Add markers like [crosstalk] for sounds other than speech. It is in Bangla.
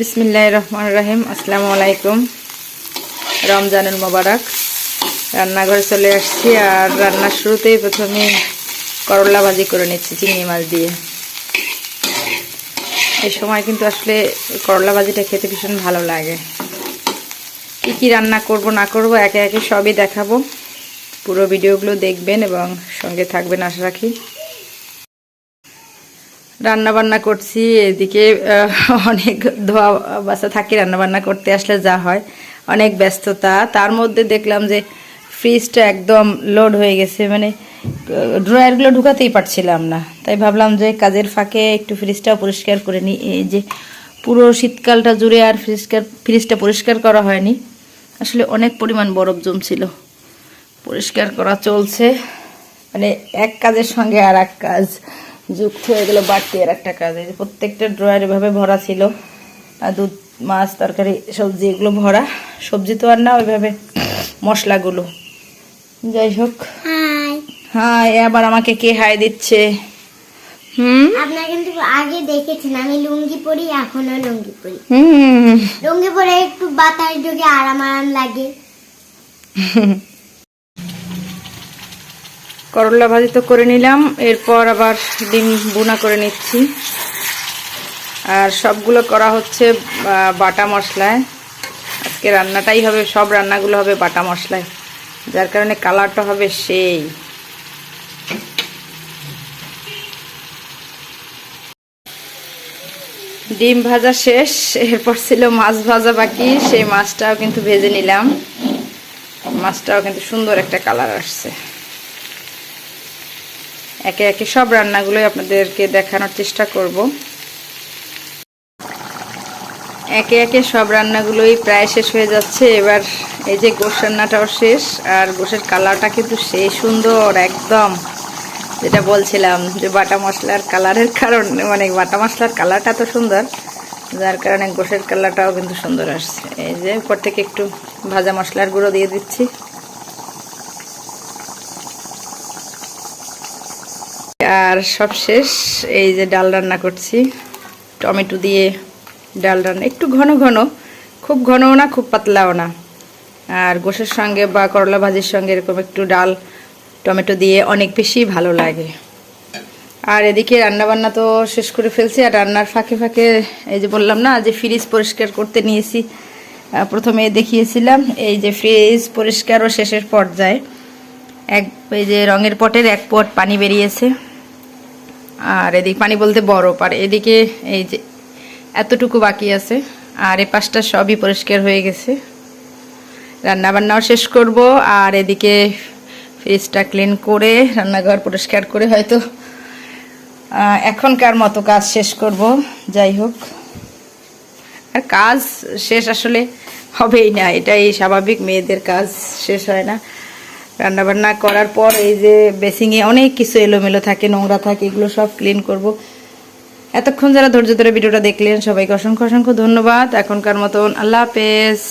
বিসমিল্লাহ রহমান রাহিম আসসালামু আলাইকুম। রমজানুল মোবারক। রান্নাঘরে চলে আসছি আর রান্নার শুরুতেই প্রথমে করলা ভাজি করে নিচ্ছি, চিংড়ি মাছ দিয়ে। এই সময় কিন্তু আসলে করলা ভাজিটা খেতে ভীষণ ভালো লাগে। কী কী রান্না করব, না করব, একে একে সবই দেখাবো। পুরো ভিডিওগুলো দেখবেন এবং সঙ্গে থাকবেন, আশা রাখি। রান্না বান্না করছি, এদিকে অনেক ধোয়া বাসা থাকি রান্না বান্না করতে আসলে যা হয়, অনেক ব্যস্ততা। তার মধ্যে দেখলাম যে ফ্রিজটা একদম লোড হয়ে গেছে মানে ড্রয়ারগুলো ঢুকাতেই পারছিলাম না। তাই ভাবলাম যে কাজের ফাঁকে একটু ফ্রিজটাও পরিষ্কার করে নিই। এই যে পুরো শীতকালটা জুড়ে আর ফ্রিজকার, ফ্রিজটা পরিষ্কার করা হয়নি। আসলে অনেক পরিমাণ বরফ জমছিল। পরিষ্কার করা চলছে। মানে এক কাজের সঙ্গে আর এক কাজ। যুক্ত হয়ে গেল বাড়তি আর একটা কাজ। এই যে প্রত্যেকটা ড্রয়ার এভাবে ভরা ছিল। আর দুধ মাছ তরকারি সবজি এগুলো ভরা। সবজি তো আর না ওইভাবে মশলাগুলো। যাই হোক। হাই। হ্যাঁ আবার আমাকে কে হাই দিচ্ছে? হুম? আপনারা কিন্তু আগে দেখেছেন আমি লুঙ্গি পরি এখনও লুঙ্গি পরি। হুম। লুঙ্গি পরে একটু বাতাস ঢুকে আরাম আরাম লাগে। [laughs] করলা ভাজি তো করে নিলাম, এরপর আবার ডিম বুনা করে নিচ্ছি। আর সবগুলো করা হচ্ছে বাটা মশলায়। আজকে রান্নাটাই হবে, সব রান্নাগুলো হবে বাটা মশলায়। যার কারণে কালারটা হবে সেই। ডিম ভাজা শেষ, এরপর ছিল মাছ ভাজা বাকি, সেই মাছটাও কিন্তু ভেজে নিলাম। মাছটাও কিন্তু সুন্দর একটা কালার আসছে। একে একে সব রান্নাগুলোই আপনাদেরকে দেখানোর চেষ্টা করব। একে একে সব রান্নাগুলোই প্রায় শেষ হয়ে যাচ্ছে। এবার এই যে গোশ রান্নাটাও শেষ, আর গোশের কালারটা কিন্তু সেই সুন্দর একদম। যেটা বলছিলাম যে বাটা মশলার কালারের কারণে মানে বাটা মশলার কালারটা তো সুন্দর, যার কারণে গোশের কালারটাও কিন্তু সুন্দর আসছে। এই যে উপর থেকে একটু ভাজা মশলার গুঁড়ো দিয়ে দিচ্ছি। আর সব শেষ, এই যে ডাল রান্না করছি। টমেটো দিয়ে ডাল রান্না, একটু ঘন ঘন, খুব ঘনও না, খুব পাতলাও না। আর গোশের সঙ্গে বা করলা ভাজির সঙ্গে এরকম একটু ডাল, টমেটো দিয়ে অনেক বেশি ভালো লাগে। আর এদিকে রান্নাবান্না তো শেষ করে ফেলছি, আর রান্নার ফাঁকে ফাঁকে, এই যে বললাম না, যে ফ্রিজ পরিষ্কার করতে নিয়েছি প্রথমে দেখিয়েছিলাম, এই যে ফ্রিজ পরিষ্কারও শেষের পর্যায়ে। এক, এই যে রঙের পটের এক পট পানি বেরিয়েছে। আর এদিক পানি বলতে বরফ, আর এদিকে এই যে এতটুকু বাকি আছে, আর এ পাশটা সবই পরিষ্কার হয়ে গেছে। রান্না বান্নাও শেষ করব, আর এদিকে ফ্রিজটা ক্লিন করে, রান্নাঘর পরিষ্কার করে হয়তো এখনকার মতো কাজ শেষ করব, যাই হোক। আর কাজ শেষ আসলে হবেই না, এটাই স্বাভাবিক, মেয়েদের কাজ শেষ হয় না। রান্নাবান্না করার পর এই যে বেসিংয়ে অনেক কিছু এলোমেলো থাকে, নোংরা থাকে, এগুলো সব ক্লিন করব। এতক্ষণ যারা ধৈর্য ধরে ভিডিওটা দেখলেন, সবাইকে অসংখ্য অসংখ্য ধন্যবাদ। এখনকার মতন আল্লাহ হাফেজ।